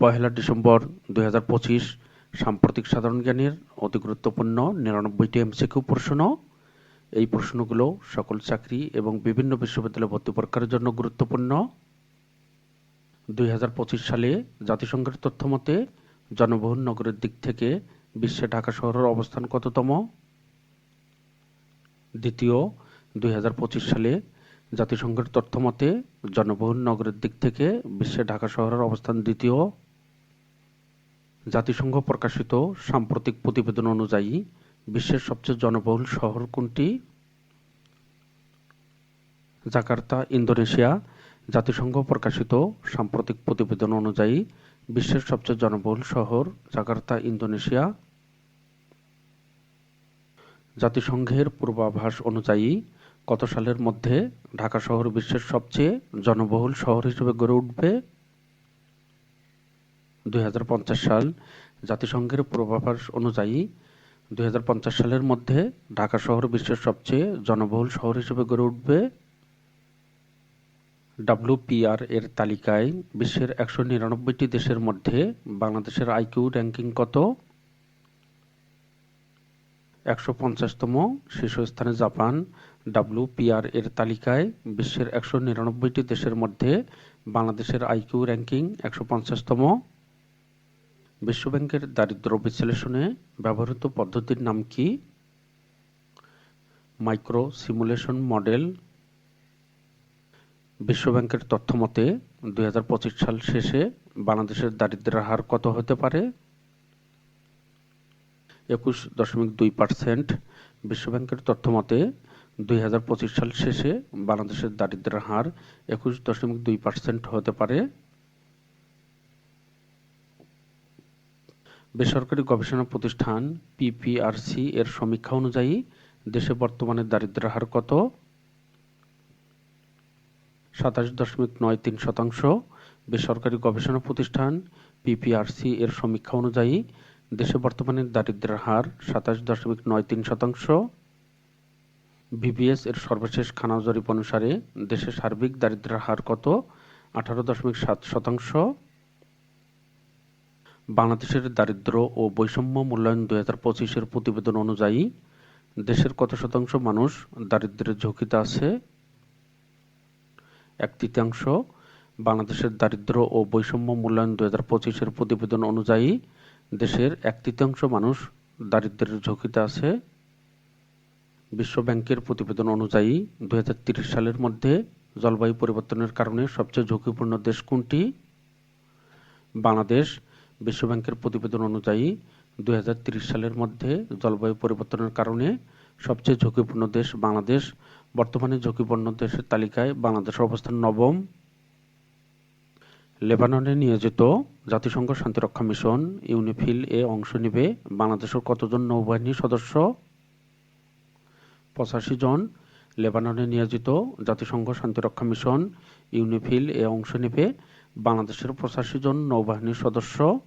পহেলা December দুই হাজার পঁচিশ, সাম্প্রতিক সাধারণ জ্ঞানের অতি গুরুত্বপূর্ণ নিরানব্বইটি এমসিকিউ প্রশ্ন। এই প্রশ্নগুলো সকল চাকরি এবং বিভিন্ন বিশ্ববিদ্যালয়ে ভর্তি পরীক্ষার জন্য গুরুত্বপূর্ণ। দুই হাজার পঁচিশ সালে জাতিসংঘের তথ্য মতে, জনবহুল নগরের দিক থেকে বিশ্বে ঢাকা শহরের অবস্থান কততম? দ্বিতীয়, দুই হাজার পঁচিশ সালে জাতিসংঘের তথ্য মতে, জনবহুল নগরের দিক থেকে বিশ্বে ঢাকা শহরের অবস্থান দ্বিতীয়। জাতিসংঘ প্রকাশিত সাম্প্রতিক প্রতিবেদন অনুযায়ী বিশ্বের সবচেয়ে জনবহুল শহর কোনটি? Jakarta, Indonesia. জাতিসংঘ প্রকাশিত সাম্প্রতিক প্রতিবেদন অনুযায়ী বিশ্বের সবচেয়ে জনবহুল শহর জাকার্তা, ইন্দোনেশিয়া। জাতিসংঘের পূর্বাভাস অনুযায়ী কত সালের মধ্যে ঢাকা শহর বিশ্বের সবচেয়ে জনবহুল শহর হিসেবে গড়ে উঠবে দুই হাজার পঞ্চাশ সাল জাতিসংঘের পূর্বাভাস অনুযায়ী দুই হাজার পঞ্চাশ সালের মধ্যে ঢাকা শহর বিশ্বের সবচেয়ে জনবহুল শহর হিসেবে গড়ে উঠবে। ডাব্লিউপিআর এর তালিকায় বিশ্বের একশো নিরানব্বইটি দেশের মধ্যে বাংলাদেশের আইকিউ র্যাঙ্কিং কত? একশো পঞ্চাশতম শীর্ষস্থানে জাপান। ডাব্লিউপিআর এর তালিকায় বিশ্বের একশো নিরানব্বইটি দেশের মধ্যে বাংলাদেশের আইকিউ র্যাঙ্কিং একশো পঞ্চাশতম। বিশ্বব্যাংকের দারিদ্র বিশ্লেষণে ব্যবহৃত পদ্ধতির নাম কি? Micro simulation model. বিশ্বব্যাংকের তথ্য মতে, দুই হাজার পঁচিশ সাল শেষে বাংলাদেশের দারিদ্র্যের হার কত হতে পারে? একুশ দশমিক দুই পার্সেন্ট। বিশ্বব্যাংকের তথ্য মতে, দুই হাজার পঁচিশ সাল শেষে বাংলাদেশের দারিদ্র্যের হার একুশ দশমিক দুই পার্সেন্ট হতে পারে। বেসরকারি গবেষণা প্রতিষ্ঠান পিপিআরসি এর সমীক্ষা অনুযায়ী দেশে বর্তমানে দারিদ্র্যের হার কত? সাতাশ দশমিক নয় তিন শতাংশ। বেসরকারি গবেষণা প্রতিষ্ঠান পিপিআরসি এর সমীক্ষা অনুযায়ী দেশে বর্তমানে দারিদ্র্যের হার সাতাশ দশমিক নয় তিন শতাংশ। বিবিএস এর সর্বশেষ খানা জরিপ অনুসারে দেশে সার্বিক দারিদ্র্যের হার কত? আঠারো দশমিক সাত শতাংশ। বাংলাদেশের দারিদ্র ও বৈষম্য মূল্যায়ন দুই হাজার পঁচিশের প্রতিবেদন অনুযায়ী দেশের কত শতাংশ মানুষ দারিদ্র্যের ঝুঁকিতে আছে? এক তৃতীয়াংশ। বাংলাদেশের দারিদ্র ও বৈষম্য মূল্যায়ন দুই হাজার পঁচিশের প্রতিবেদন অনুযায়ী দেশের এক তৃতীয়াংশ মানুষ দারিদ্র্যের ঝুঁকিতে আছে। বিশ্ব ব্যাংকের প্রতিবেদন অনুযায়ী দুই সালের মধ্যে জলবায়ু পরিবর্তনের কারণে সবচেয়ে ঝুঁকিপূর্ণ দেশ কোনটি? বাংলাদেশ বিশ্বব্যাংকের প্রতিবেদন অনুযায়ী দুই সালের মধ্যে জলবায়ু পরিবর্তনের কারণে সবচেয়ে ঝুঁকিপূর্ণ দেশ বাংলাদেশ। বর্তমানে ঝুঁকিপূর্ণ দেশের তালিকায় বাংলাদেশের অবস্থান নবম। লেবাননে নিয়োজিত জাতিসংঘ শান্তিরক্ষা মিশন, ইউনিফিল এ অংশ নেবে। বাংলাদেশের কতজন নৌবাহিনীর সদস্য? পঁচাশি জন। লেবাননে নিয়োজিত জাতিসংঘ শান্তিরক্ষা মিশন, ইউনিফিল এ অংশ নেবে। বাংলাদেশের পঁচাশি জন নৌবাহিনীর সদস্য।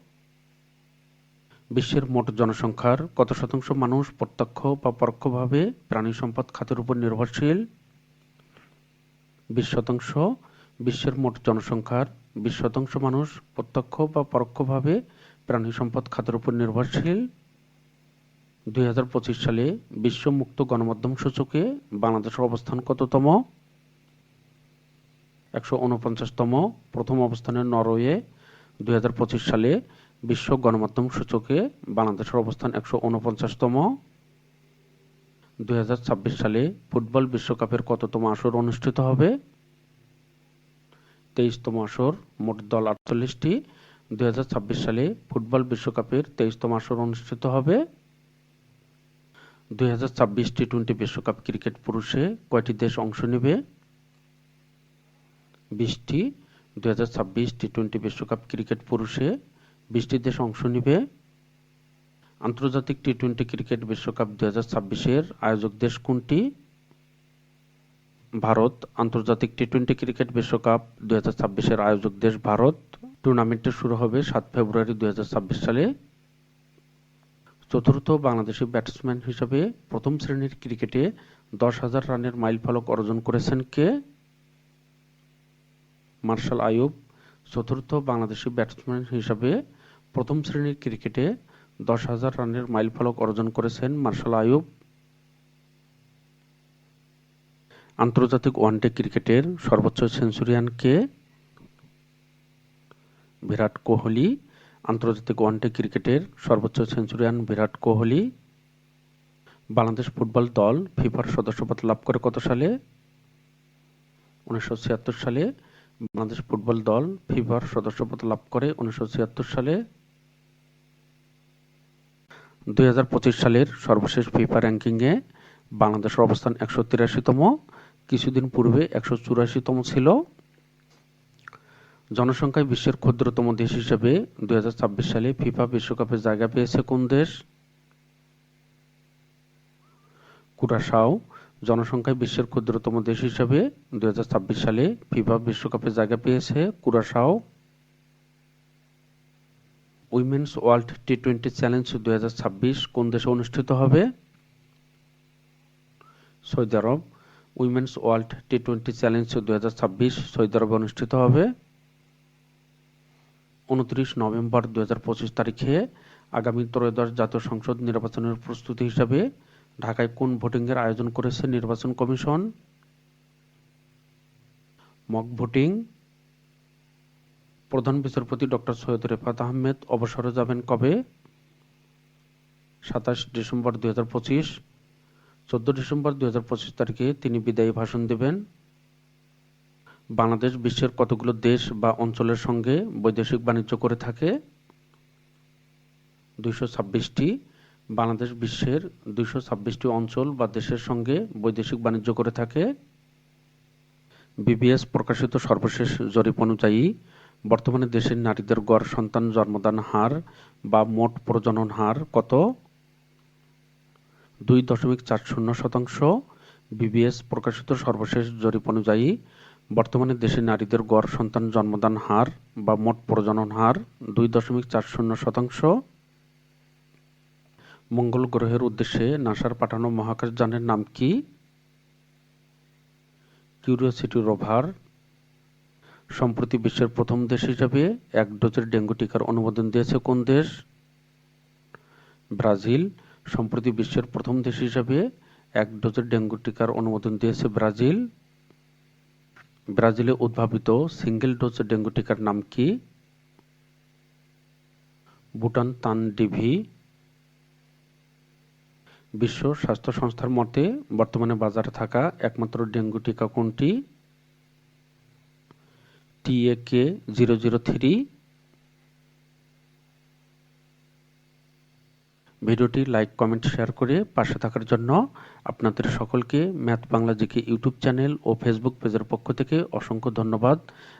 বিশ্বের মোট জনসংখ্যার কত শতাংশ মানুষ প্রত্যক্ষ বা পরোক্ষভাবে প্রাণী সম্পদ খাতের উপর নির্ভরশীল? বিশ শতাংশ, বিশ্বের মোট জনসংখ্যার বিশ শতাংশ মানুষ প্রত্যক্ষ বা পরোক্ষভাবে প্রাণী সম্পদ খাতের উপর নির্ভরশীল। দুই হাজার পঁচিশ সালে বিশ্ব মুক্ত গণমাধ্যম সূচকে বাংলাদেশের অবস্থান কততম? একশো উনপঞ্চাশতম প্রথম অবস্থানে নরওয়ে দুই হাজার পঁচিশ সালে বিশ্ব গণমাধ্যম সূচকে বাংলাদেশের অবস্থান একশো উনপঞ্চাশতম দুই হাজার ছাব্বিশ সালে ফুটবল বিশ্বকাপের কততম আসর অনুষ্ঠিত হবে? তেইশতম আসর মোট দল আটচল্লিশটি। দুই হাজার ছাব্বিশ সালে ফুটবল বিশ্বকাপের তেইশতম আসর অনুষ্ঠিত হবে। দুই হাজার ছাব্বিশ টি টোয়েন্টি বিশ্বকাপ ক্রিকেট পুরুষে কয়টি দেশ অংশ নেবে? বিশটি, দুই হাজার ছাব্বিশ টি টোয়েন্টি বিশ্বকাপ ক্রিকেট পুরুষে বিশটি দেশ অংশ নেবে। আন্তর্জাতিক টি টোয়েন্টি ক্রিকেট বিশ্বকাপ দুই হাজার ছাব্বিশের আয়োজক দেশ কোনটি? ভারত। আন্তর্জাতিক টি টোয়েন্টি ক্রিকেট বিশ্বকাপ দুই হাজার ছাব্বিশের আয়োজক দেশ ভারত। টুর্নামেন্টটি শুরু হবে সাত ফেব্রুয়ারি দুই হাজার ছাব্বিশ সালে। চতুর্থ বাংলাদেশি ব্যাটসম্যান হিসেবে প্রথম শ্রেণির ক্রিকেটে দশ হাজার রানের মাইলফলক অর্জন করেছেন কে? মার্শাল আইয়ুব, চতুর্থ বাংলাদেশি ব্যাটসম্যান হিসাবে প্রথম শ্রেণির ক্রিকেটে দশ হাজার রানের মাইলফলক অর্জন করেছেন মার্শাল আইয়ুব। আন্তর্জাতিক ওয়ানডে ক্রিকেটের সর্বোচ্চ সেঞ্চুরিয়ান কে বিরাট কোহলি, আন্তর্জাতিক ওয়ানডে ক্রিকেটের সর্বোচ্চ সেঞ্চুরিয়ান বিরাট কোহলি। বাংলাদেশ ফুটবল দল ফিফার সদস্যপদ লাভ করে কত সালে? উনিশশো ছিয়াত্তর সালে বাংলাদেশ ফুটবল দল ফিফার সদস্যপদ লাভ করে উনিশশো সালে। দুই সালের সর্বশেষ ফিফা র্যাঙ্কিংয়ে বাংলাদেশের অবস্থান একশো তিরাশিতম, কিছুদিন পূর্বে একশো চুরাশিতম ছিল। জনসংখ্যায় বিশ্বের ক্ষুদ্রতম দেশ হিসেবে দুই হাজার ছাব্বিশ সালে ফিফা বিশ্বকাপে জায়গা পেয়েছে কোন দেশ? কুরাসাও। জনসংখ্যায় বিশ্বের ক্ষুদ্রতম দেশ হিসেবে ছাব্বিশ সালে ফিফা বিশ্বকাপে জায়গা পেয়েছে Curacao. Women's world T twenty challenge দুই কোন দেশে অনুষ্ঠিত হবে? Saudi Arab. Women's world T twenty challenge দুই সৌদি আরবে অনুষ্ঠিত হবে। উনত্রিশ নভেম্বর দুই হাজার পঁচিশ তারিখে আগামী ত্রয়োদশ জাতীয় সংসদ নির্বাচনের প্রস্তুতি হিসাবে ঢাকায় কোন ভোটিংয়ের আয়োজন করেছে নির্বাচন কমিশন? Mock voting. প্রধান বিচারপতি ডক্টর সৈয়দ রেফাত আহমেদ, অবসরে যাবেন কবে? সাতাশ ডিসেম্বর দুই হাজার পঁচিশ। চোদ্দ ডিসেম্বর দুই হাজার পঁচিশ তারিখে তিনি বিদায়ী ভাষণ দেবেন। বাংলাদেশ বিশ্বের কতগুলো দেশ বা অঞ্চলের সঙ্গে বৈদেশিক বাণিজ্য করে থাকে? দুইশো ছাব্বিশটি। বাংলাদেশ বিশ্বের দুইশো ছাব্বিশটি অঞ্চল বা দেশের সঙ্গে বৈদেশিক বাণিজ্য করে থাকে। বিবিএস প্রকাশিত সর্বশেষ জরিপ অনুযায়ী, বর্তমানে দেশের নারীদের গড়, সন্তান জন্মদান হার বা মোট প্রজনন হার কত? দুই দশমিক চার শূন্য শতাংশ। বিবিএস প্রকাশিত সর্বশেষ জরিপ অনুযায়ী, বর্তমানে দেশে নারীদের গড়, সন্তান জন্মদান হার বা মোট প্রজনন হার দুই দশমিক চার শূন্য শতাংশ। মঙ্গল গ্রহের উদ্দেশ্যে নাসার পাঠানো মহাকাশ যানের নাম কি? কিউরিওসিটি রোভার সম্প্রতি বিশ্বের প্রথম দেশ হিসাবে এক ডোজের ডেঙ্গু টিকার অনুমোদন দিয়েছে কোন দেশ? ব্রাজিল, সম্প্রতি বিশ্বের প্রথম দেশ হিসাবে এক ডোজের ডেঙ্গু টিকার অনুমোদন দিয়েছে ব্রাজিল। ব্রাজিলে উদ্ভাবিত সিঙ্গেল ডোজ ডেঙ্গু টিকার নাম কি? ভুটান তান ডিভি বিশ্ব স্বাস্থ্য সংস্থার মতে, বর্তমানে বাজারে থাকা একমাত্র ডেঙ্গু টিকা কোনটি? T A K zero zero three ভিডিওটি লাইক, কমেন্ট, শেয়ার করে পাশে থাকার জন্য আপনাদের সকলকে math Bangla GK YouTube channel ও ফেসবুক পেজের পক্ষ থেকে অসংখ্য ধন্যবাদ।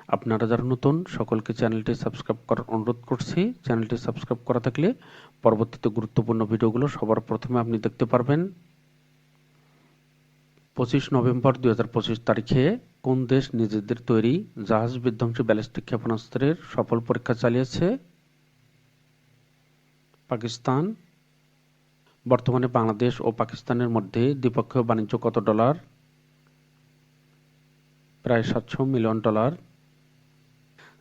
আপনারা যারা নতুন, সকলকে চ্যানেলটি সাবস্ক্রাইব করার অনুরোধ করছি। চ্যানেলটি সাবস্ক্রাইব করা থাকলে পরবর্তীতে গুরুত্বপূর্ণ ভিডিওগুলো সবার প্রথমে আপনি দেখতে পারবেন। পঁচিশ নভেম্বর দু হাজার পঁচিশ তারিখে কোন দেশ নিজেদের তৈরি জাহাজ বিধ্বংসী ব্যালিস্টিক ক্ষেপণাস্ত্রের সফল পরীক্ষা চালিয়েছে? পাকিস্তান। বর্তমানে বাংলাদেশ ও পাকিস্তানের মধ্যে দ্বিপক্ষীয় বাণিজ্য কত ডলার? প্রায় সাতশো মিলিয়ন ডলার।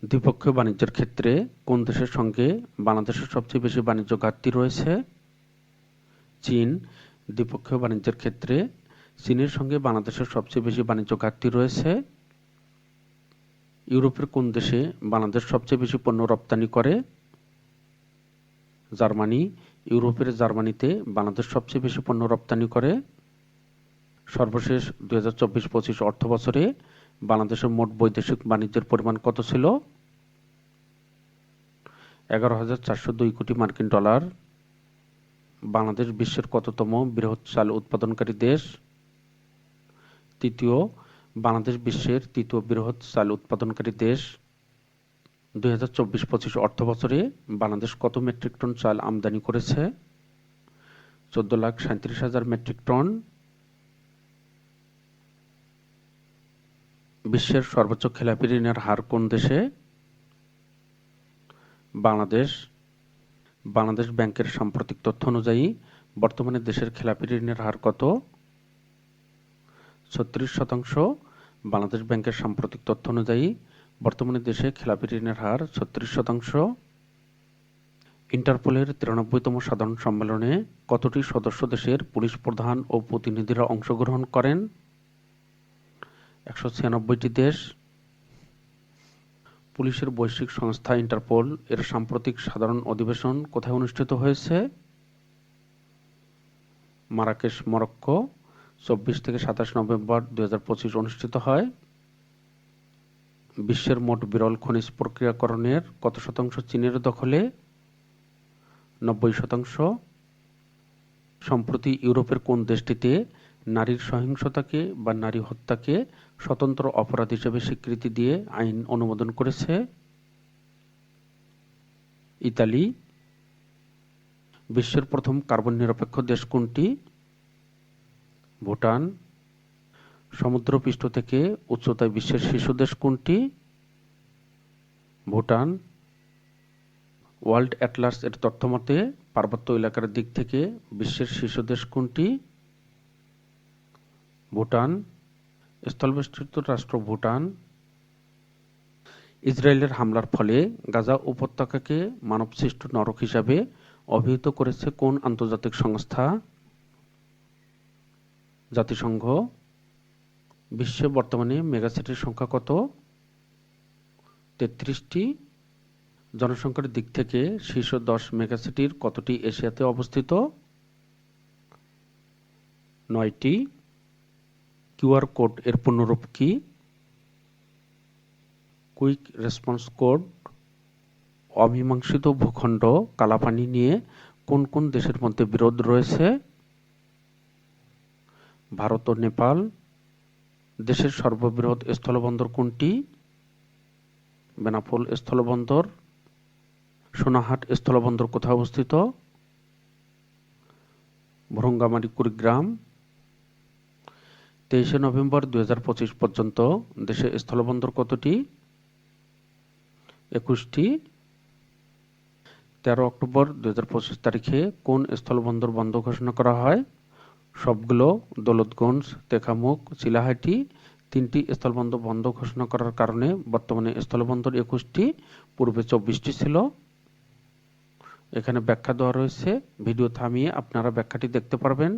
দ্বিপক্ষীয় বাণিজ্যের ক্ষেত্রে কোন দেশের সঙ্গে বাংলাদেশের সবচেয়ে বেশি বাণিজ্য ঘাটতি রয়েছে? চীন। দ্বিপক্ষীয় বাণিজ্যের ক্ষেত্রে চীনের সঙ্গে বাংলাদেশের সবচেয়ে বেশি বাণিজ্য ঘাটতি রয়েছে। ইউরোপের কোন দেশে বাংলাদেশ সবচেয়ে বেশি পণ্য রপ্তানি করে? জার্মানি। ইউরোপের জার্মানিতে বাংলাদেশ সবচেয়ে বেশি পণ্য রপ্তানি করে। সর্বশেষ দু হাজার চব্বিশ পঁচিশ অর্থ বছরে বাংলাদেশের মোট বৈদেশিক বাণিজ্যের পরিমাণ কত ছিল? এগারো হাজার চারশো দুই কোটি মার্কিন ডলার। বাংলাদেশ বিশ্বের কততম বৃহৎ চাল উৎপাদনকারী দেশ? তৃতীয়, বাংলাদেশ বিশ্বের তৃতীয় বৃহৎ চাল উৎপাদনকারী দেশ। দুই হাজার চব্বিশ পঁচিশ অর্থ বছরে বাংলাদেশ কত মেট্রিক টন চাল আমদানি করেছে? চোদ্দ লাখ সাঁত্রিশ হাজার মেট্রিক টন। বিশ্বের সর্বোচ্চ খেলাপি ঋণের হার কোন দেশে? বাংলাদেশ। বাংলাদেশ ব্যাংকের সাম্প্রতিক তথ্য অনুযায়ী বর্তমানে দেশের খেলাপি ঋণের হার কত? ছত্রিশ শতাংশ। বাংলাদেশ ব্যাংকের সাম্প্রতিক তথ্য অনুযায়ী বর্তমানে দেশে খেলাপি ঋণের হার ছত্রিশ শতাংশ। ইন্টারপোলের তিরানব্বইতম সাধারণ সম্মেলনে কতটি সদস্য দেশের পুলিশ প্রধান ও প্রতিনিধিরা অংশগ্রহণ করেন? একশো ছিয়ানব্বইটি দেশ। পুলিশের বৈশ্বিক সংস্থা ইন্টারপোল এর সাম্প্রতিক সাধারণ অধিবেশন কোথায় অনুষ্ঠিত হয়েছে? মারাকেশ, মরক্কো, চব্বিশ থেকে সাতাশ নভেম্বর দু হাজার পঁচিশ অনুষ্ঠিত হয়। বিশ্বের মোট বিরল খনিজ প্রক্রিয়াকরণের কত শতাংশ চীনের দখলে? নব্বই শতাংশ। সম্প্রতি ইউরোপের কোন দেশটিতে নারীর সহিংসতাকে বা নারী হত্যাকে স্বতন্ত্র অপরাধ হিসেবে স্বীকৃতি দিয়ে আইন অনুমোদন করেছে? ইতালি। বিশ্বের প্রথম কার্বন নিরপেক্ষ দেশ কোনটি? ভুটান। সমুদ্রপৃষ্ঠ থেকে উচ্চতায় বিশ্বের শীর্ষ দেশ কোনটি? ভুটান, ওয়ার্ল্ড অ্যাটলাস এর তথ্যমতে পার্বত্য এলাকার দিক থেকে বিশ্বের শীর্ষ দেশ কোনটি? ভুটান, স্থলবেষ্টিত রাষ্ট্র ভুটান। ইসরায়েলের হামলার ফলে গাজা উপত্যকাকে মানবসৃষ্ট নরক হিসাবে অভিহিত করেছে কোন আন্তর্জাতিক সংস্থা? জাতিসংঘ বিশ্বে বর্তমানে মেগাসিটির সংখ্যা কত? তেত্রিশটি। জনসংখ্যার দিক থেকে শীর্ষ দশ মেগাসিটির কতটি এশিয়াতে অবস্থিত? নয়টি। কিউআর কোড এর পূর্ণরূপ কি? Quick response code. অমীমাংসিত ভূখণ্ড, কালাপানি নিয়ে কোন কোন দেশের মধ্যে বিরোধ রয়েছে? ভারত ও নেপাল। দেশের সর্ববৃহৎ স্থলবন্দর কোনটি? বেনাপোল স্থলবন্দর, সোনাহাট স্থলবন্দর কোথায় অবস্থিত? ভরঙ্গামারি কুড়িগ্রাম। তেইশে নভেম্বর দু হাজার পঁচিশ পর্যন্ত দেশে স্থলবন্দর কতটি? একুশটি। তেরো অক্টোবর দু হাজার পঁচিশ তারিখে কোন স্থলবন্দর বন্ধ ঘোষণা করা হয়? সবগুলো দৌলতগঞ্জ, তেখামুখ চিলাহাটি তিনটি স্থলবন্দর বন্ধ ঘোষণা করার কারণে বর্তমানে স্থলবন্দর একুশটি, পূর্বে চব্বিশটি ছিল। এখানে ব্যাখ্যা দেওয়া রয়েছে। ভিডিও থামিয়ে আপনারা ব্যাখ্যাটি দেখতে পারবেন।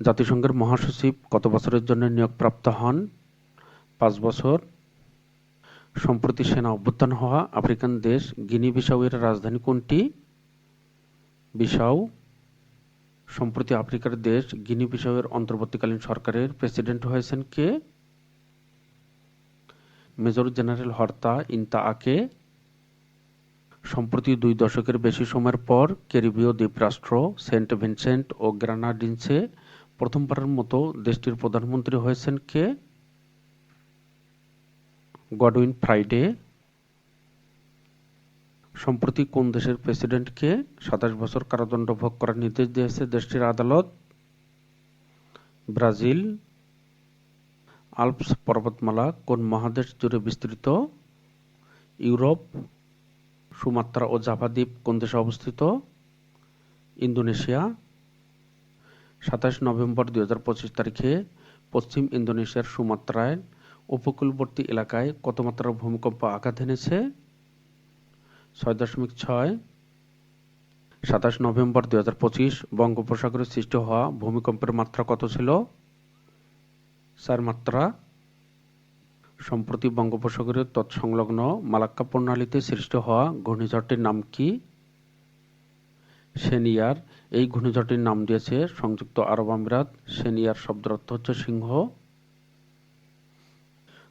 জাতিসংঘের মহাসচিব কত বছরের জন্য নিয়োগপ্রাপ্ত হন? পাঁচ বছর। সম্প্রতি সেনা অভ্যুত্থান হওয়া আফ্রিকান দেশ গিনি বিসাউয়ের রাজধানী কোনটি? বিসাউ সম্প্রতি আফ্রিকার দেশ গিনি বিষয়ের অন্তর্বর্তীকালীন সরকারের প্রেসিডেন্ট হয়েছেন কে? মেজর জেনারেল হর্তা ইনতা আকে। সম্প্রতি দুই দশকের বেশি সময়ের পর ক্যারিবীয় দ্বীপরাষ্ট্র সেন্ট ভিনসেন্ট ও গ্রানাডিনসে প্রথমবারের মতো দেশটির প্রধানমন্ত্রী হয়েছেন কে? Godwin Friday. সম্প্রতি কোন দেশের প্রেসিডেন্টকে সাতাশ বছর কারাদণ্ড ভোগ করার নির্দেশ দিয়েছে দেশটির আদালত? ব্রাজিল। আলপস পর্বতমালা কোন মহাদেশ জুড়ে বিস্তৃত? ইউরোপ। সুমাত্রা ও জাভা দ্বীপ কোন দেশে অবস্থিত? ইন্দোনেশিয়া। সাতাশ নভেম্বর দুই হাজার পঁচিশ তারিখে পশ্চিম ইন্দোনেশিয়ার সুমাত্রায় উপকূলবর্তী এলাকায় কত মাত্রার ভূমিকম্প আঘাত এনেছে? ছয় দশমিক ছয়, সাতাশ নভেম্বর দুই হাজার পঁচিশ, বঙ্গোপসাগরে সৃষ্টি হওয়া ভূমিকম্পের মাত্রা কত ছিল? চার মাত্রা। সম্প্রতি বঙ্গোপসাগরের তৎসংলগ্ন মালাক্কা প্রণালীতে সৃষ্টি হওয়া ঘূর্ণিঝড়টির নাম কি? সেনিয়ার। এই ঘূর্ণিঝড়টির নাম দিয়েছে সংযুক্ত আরব আমিরাত। সেনিয়ার শব্দের অর্থ হচ্ছে সিংহ।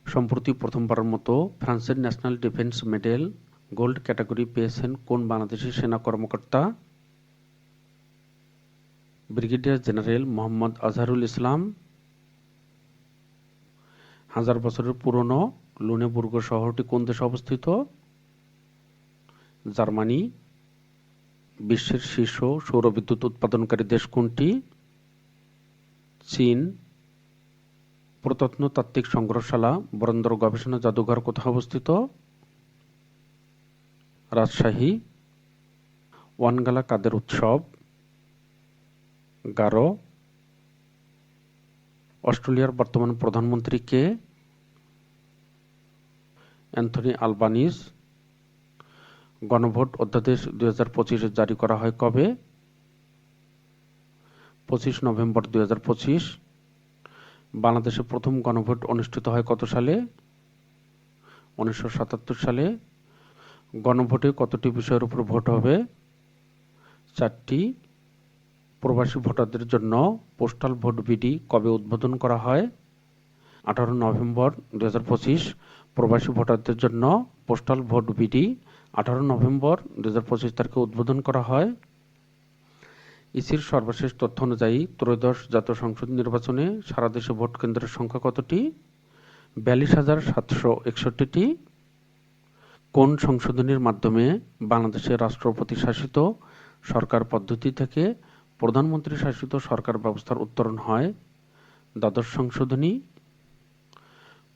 সম্প্রতি প্রথমবারের মতো ফ্রান্সের national defence medal gold category পেয়েছেন কোন বাংলাদেশি সেনা কর্মকর্তা? Brigadier general Mohammad Azharul Islam. হাজার বছরের পুরনো লুনেবুর্গ শহরটি কোন দেশে অবস্থিত? জার্মানি। বিশ্বের শীর্ষ সৌরবিদ্যুৎ উৎপাদনকারী দেশ কোনটি? চীন। প্রত্নতাত্ত্বিক সংগ্রহশালা, বরেন্দ্র গবেষণা জাদুঘর কোথায় অবস্থিত? রাজশাহী, ওয়ানগালা কাদের উৎসব, গারো, অস্ট্রেলিয়ার বর্তমান প্রধানমন্ত্রী কে? অ্যান্থনি আলবানিজ গণভোট অধ্যাদেশ দুই হাজার পঁচিশে জারি করা হয় কবে? পঁচিশ নভেম্বর দুই হাজার পঁচিশ। বাংলাদেশে প্রথম গণভোট অনুষ্ঠিত হয় কত সালে? উনিশশো সাতাত্তর সালে। গণভোটে কতটি বিষয়ের উপর ভোট হবে? চারটি। প্রবাসী ভোটারদের জন্য পোস্টাল ভোট বিডি কবে উদ্বোধন করা হয়? আঠারো নভেম্বর দু হাজার পঁচিশ। প্রবাসী ভোটারদের জন্য পোস্টাল ভোট বিডি আঠারো নভেম্বর দু হাজার পঁচিশ তারিখে উদ্বোধন করা হয়। ইসির সর্বশেষ তথ্য অনুযায়ী ত্রয়োদশ জাতীয় সংসদ নির্বাচনে সারা দেশে ভোট কেন্দ্রের সংখ্যা কতটি? বিয়াল্লিশ হাজার সাতশো একষট্টিটি। কোন সংশোধনীর মাধ্যমে বাংলাদেশের রাষ্ট্রপতি শাসিত সরকার পদ্ধতি থেকে প্রধানমন্ত্রী শাসিত সরকার ব্যবস্থার উত্তরণ হয়? দ্বাদশ সংশোধনী।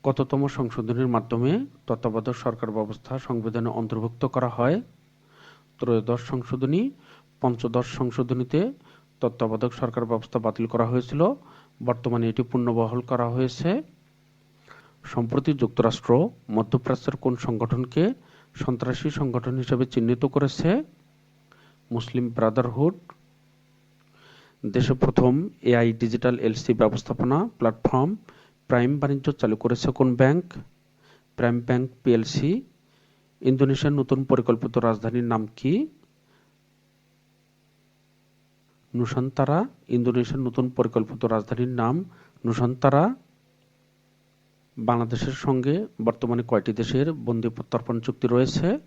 কততম সংশোধনীর মাধ্যমে তত্ত্বাবধায়ক সরকার ব্যবস্থা সংবিধানে অন্তর্ভুক্ত করা হয়? ত্রয়োদশ সংশোধনী। পঞ্চদশ সংশোধনীতে তত্ত্বাবধায়ক সরকার ব্যবস্থা বাতিল করা হয়েছিল। বর্তমানে এটি পুনর্বহাল করা হয়েছে। সম্প্রতি যুক্তরাষ্ট্র মধ্যপ্রাচ্যের কোন সংগঠনকে সন্ত্রাসী সংগঠন হিসেবে চিহ্নিত করেছে? মুসলিম ব্রাদারহুড, দেশে প্রথম এআই ডিজিটাল এলসি ব্যবস্থাপনা প্ল্যাটফর্ম প্রাইম বাণিজ্য চালু করেছে কোন ব্যাংক? প্রাইম ব্যাংক পিএলসি, ইন্দোনেশিয়ার নতুন পরিকল্পিত রাজধানীর নাম কি? নুসান্তারা, ইন্দোনেশিয়ার নতুন পরিকল্পিত রাজধানীর নাম নুসান্তারা। বাংলাদেশের সঙ্গে বর্তমানে কয়টি দেশের বন্দি প্রত্যর্পণ চুক্তি রয়েছে?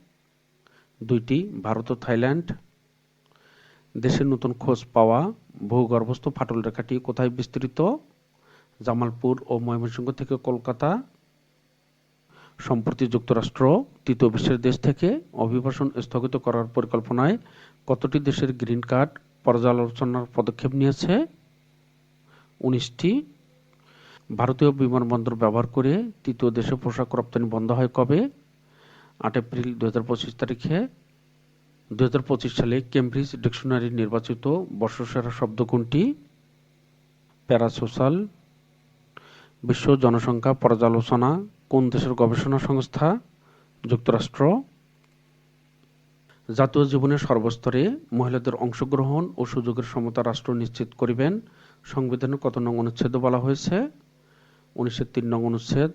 দুইটি, ভারত ও থাইল্যান্ড। দেশের নতুন খোঁজ পাওয়া ভূগর্ভস্থ ফাটল রেখাটি কোথায় বিস্তৃত? জামালপুর ও ময়মনসিংহ থেকে কলকাতা। সম্প্রতি যুক্তরাষ্ট্র, তৃতীয় বিশ্বের দেশ থেকে অভিবাসন স্থগিত করার পরিকল্পনায় কতটি দেশের গ্রিন কার্ড পর্যালোচনার পদক্ষেপ নিয়েছে? উনিশটি ভারতীয় বিমানবন্দর ব্যবহার করে তৃতীয় দেশে পোশাক রপ্তানি বন্ধ হয় কবে? আট এপ্রিল দুই হাজার পঁচিশ তারিখে। দু হাজার পঁচিশ সালে কেমব্রিজ ডিকশনারি নির্বাচিত বর্ষসেরা শব্দ কোনটি? প্যারাসোশাল। বিশ্ব জনসংখ্যা পর্যালোচনা। কোন দেশের গবেষণা সংস্থা? যুক্তরাষ্ট্র। জাতীয় জীবনের সর্বস্তরে মহিলাদের অংশগ্রহণ ও সুযোগের সমতা রাষ্ট্র নিশ্চিত করিবেন। সংবিধানের কত নং অনুচ্ছেদ বলা হয়েছে? উনিশের তিন নং অনুচ্ছেদ,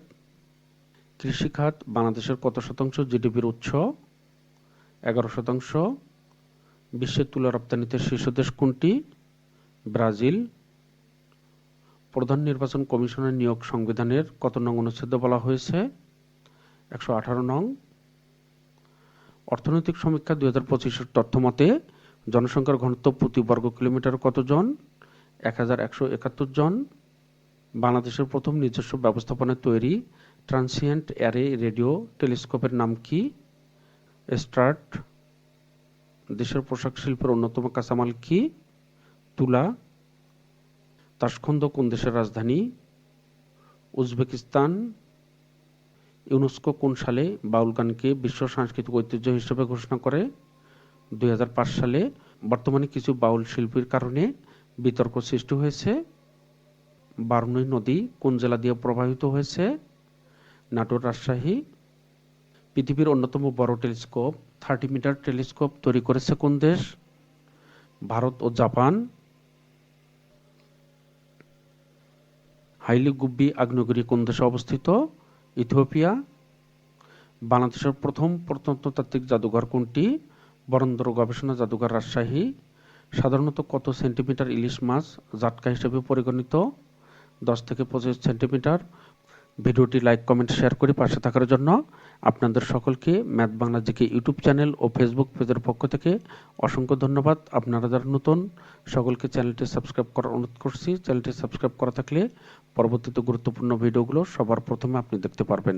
কৃষিখাত বাংলাদেশের কত শতাংশ জিডিপির উৎস? এগারো শতাংশ। বিশ্বের তুলা রপ্তানিতে শীর্ষ দেশ কোনটি? ব্রাজিল। প্রধান নির্বাচন কমিশনের নিয়োগ সংবিধানের কত নং অনুচ্ছেদ বলা হয়েছে? একশো আঠারো নং। অর্থনৈতিক সমীক্ষা দুই হাজার পঁচিশের তথ্য মতে, জনসংখ্যার ঘনত্ব প্রতি বর্গ কিলোমিটার কতজন? এক হাজার একশো একাত্তর জন। বাংলাদেশের প্রথম নিজস্ব ব্যবস্থাপনায় তৈরি ট্রান্সিয়েন্ট অ্যারে রেডিও টেলিস্কোপের নাম কি? স্টার্ট। দেশের পোশাক শিল্পের অন্যতম কাঁচামাল কি? তুলা। তাসখন্দ কোন দেশের রাজধানী? উজবেকিস্তান। ইউনেস্কো কোন সালে বাউল গানকে বিশ্ব সাংস্কৃতিক ঐতিহ্য হিসেবে ঘোষণা করে? দুই হাজার পাঁচ সালে বর্তমানে কিছু বাউল শিল্পীর কারণে বিতর্ক সৃষ্টি হয়েছে। বারুণী নদী কোন জেলা দিয়ে প্রবাহিত হয়েছে? নাটোর, রাজশাহী। পৃথিবীর অন্যতম বড় টেলিস্কোপ, থার্টি মিটার টেলিস্কোপ তৈরি করেছে কোন দেশ? ভারত ও জাপান। হাইলি গুব্বি আগ্নেয়গিরি কোন দেশে অবস্থিত? ইথিওপিয়া। বাংলাদেশের প্রথম প্রত্নতাত্ত্বিক জাদুঘর কোনটি? বরন্দর গবেষণা জাদুঘর, রাজশাহী। সাধারণত কত সেন্টিমিটার ইলিশ মাছ জাটকা হিসেবে পরিগণিত? দশ থেকে পঁচিশ সেন্টিমিটার। ভিডিওটি লাইক, কমেন্ট, শেয়ার করে পাশে থাকার জন্য আপনাদের সকলকে math Bangla GK YouTube channel ও ফেসবুক পেজের পক্ষ থেকে অসংখ্য ধন্যবাদ। আপনারা যারা নতুন, সকলকে চ্যানেলটি সাবস্ক্রাইব করার অনুরোধ করছি। চ্যানেলটি সাবস্ক্রাইব করা থাকলে পরবর্তীতে গুরুত্বপূর্ণ ভিডিওগুলো সবার প্রথমে আপনি দেখতে পারবেন।